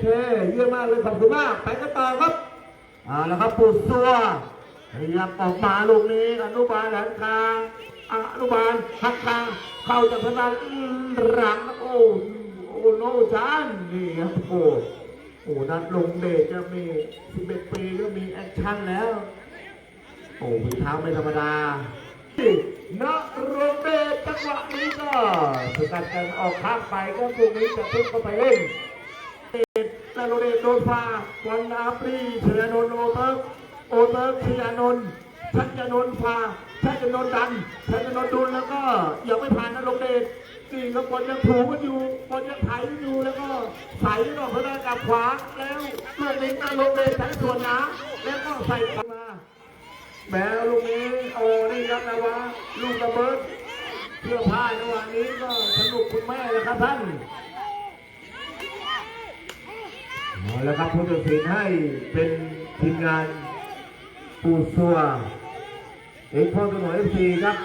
เค เยี่ยมมากเลยขอบคุณมาก ไปกันต่อครับเอาละครับปูซัวพยายามออกมาลูกนี้อนุบาลหันคางอนุบาลหักคางเข้าจากทางด้านหลังโอ้โอ้โนจานนี่ครับโอ้โอ้นัดลงเดชจะมี11ปีก็มีแอคชั่นแล้ว โอ้ฝีเท้าไม่ธรรมดานรงเดชจังหวะนี้ก็สกัดกันออกข้างไปก็ตรงนี้จะพุ่งเข้าไปเล่น เดชนรงเดชโดนฟ้าวันนาปรีเชยนนโอเติร์กโอเติร์กชยนนท์ชัชนนฟ้าชัชนนดันชัชนนดุลแล้วก็ยังไม่ผ่านนรงเดชนี่ก็บอลยังถูกันอยู่บอลยังไถอยู่แล้วก็ใส่ออกเพื่อกับขวาแล้วเมื่อนี้นรงเดชใช้ส่วนหนาแล้วก็ใส่มาแมวลูกนี้โอ้นี่ครับนะวะลูกระเบิดเสื้อผ้าในวันนี้ก็สนุกคุณแม่แล้วครับท่าน เอาละครับผู้ตัดสินให้เป็นทีมงานปูซัวเอกพอตัวหน่อยเอฟซีครับ